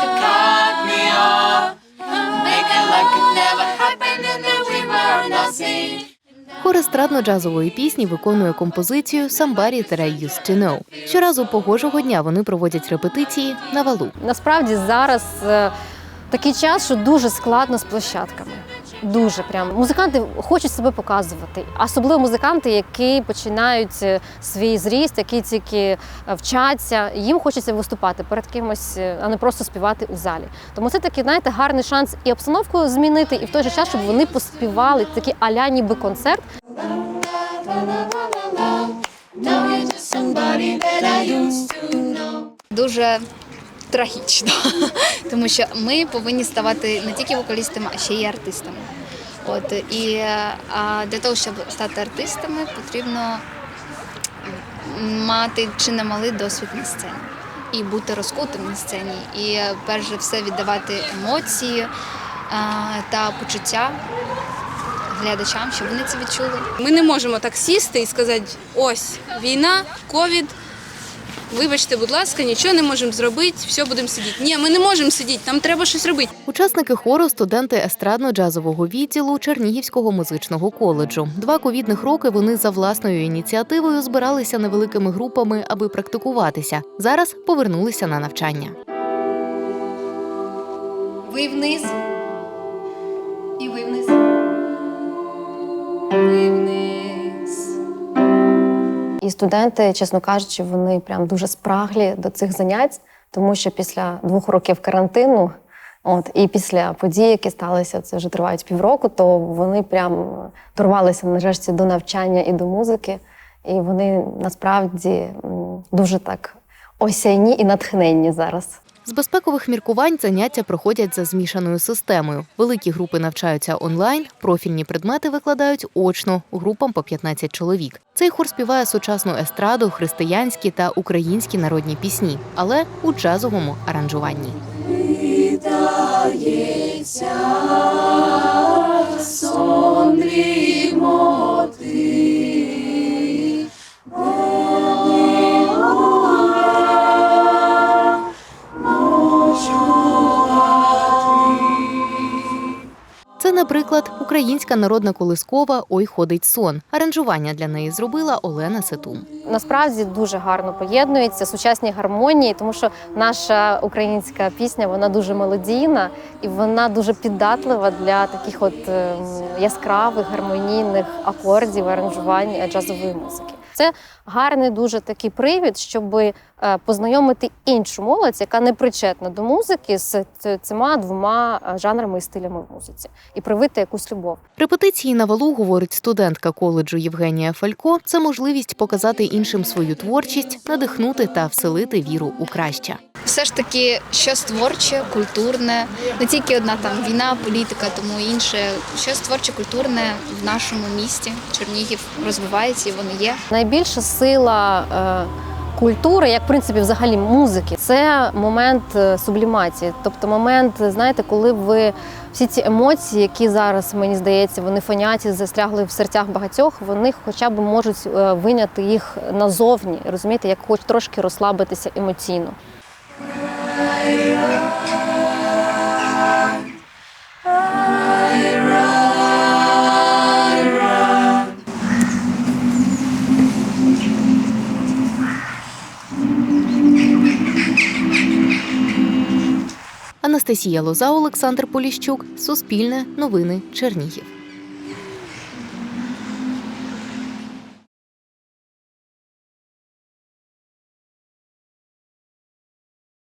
to cut me off. Make it like it never happened and that we were nothing. Хор естрадно-джазової пісні виконує композицію «Somebody that I used to know». Щоразу погожого дня вони проводять репетиції на валу. Насправді зараз е, такий час, що дуже складно з площадками. Дуже прям музиканти хочуть себе показувати, особливо музиканти, які починають е, свій зріст, які тільки е, вчаться. Їм хочеться виступати перед кимось, е, а не просто співати у залі. Тому це такий, знаєте, гарний шанс і обстановку змінити, і в той же час, щоб вони поспівали такий аля ніби концерт. Дуже трагічно, тому що ми повинні ставати не тільки вокалістами, а ще й артистами. От і а для того, щоб стати артистами, потрібно мати чи немалий досвід на сцені і бути розкутим на сцені, і перш за все віддавати емоції та почуття глядачам, щоб вони це відчули. Ми не можемо так сісти і сказати: ось війна, ковід. Вибачте, будь ласка, нічого не можемо зробити, все будемо сидіти. Ні, ми не можемо сидіти, нам треба щось робити. Учасники хору студенти естрадно-джазового відділу Чернігівського музичного коледжу. Два ковідних роки вони за власною ініціативою збиралися невеликими групами, аби практикуватися. Зараз повернулися на навчання. Ви вниз. І ви вниз. Ви вниз. І студенти, чесно кажучи, вони прям дуже спраглі до цих занять, тому що після двох років карантину, от і після подій, які сталися, це вже тривають півроку, то вони прям торвалися нарешті до навчання і до музики. І вони насправді дуже так осяйні і натхненні зараз. З безпекових міркувань заняття проходять за змішаною системою. Великі групи навчаються онлайн, профільні предмети викладають очно групам по 15 чоловік. Цей хор співає сучасну естраду, християнські та українські народні пісні, але у джазовому аранжуванні. Сон дрімоти. Наприклад, українська народна колискова Ой ходить сон. Аранжування для неї зробила Олена Сетум. Насправді дуже гарно поєднуються сучасні гармонії, тому що наша українська пісня вона дуже мелодійна і вона дуже піддатлива для таких от ем, яскравих гармонійних акордів, аранжувань джазової музики. Це гарний дуже такий привід, щоб е, познайомити іншу молодь, яка не причетна до музики з цими двома е, жанрами і стилями в музиці, і привити якусь любов. Репетиції на валу, говорить студентка коледжу Євгенія Фалько, це можливість показати іншим свою творчість, надихнути та вселити віру у краще. Все ж таки щось творче, культурне, не тільки одна там війна, політика, тому інше. Щось творче, культурне в нашому місті. Чернігів розвивається і воно є. Найбільша сила е, культури, як в принципі взагалі музики, це момент е, сублімації. Тобто момент, знаєте, коли ви всі ці емоції, які зараз, мені здається, вони фоняті, застрягли в серцях багатьох, вони хоча б можуть е, виняти їх назовні, розумієте, як хоч трошки розслабитися емоційно. Анастасія Лоза, Олександр Поліщук, Суспільне, Новини, Чернігів.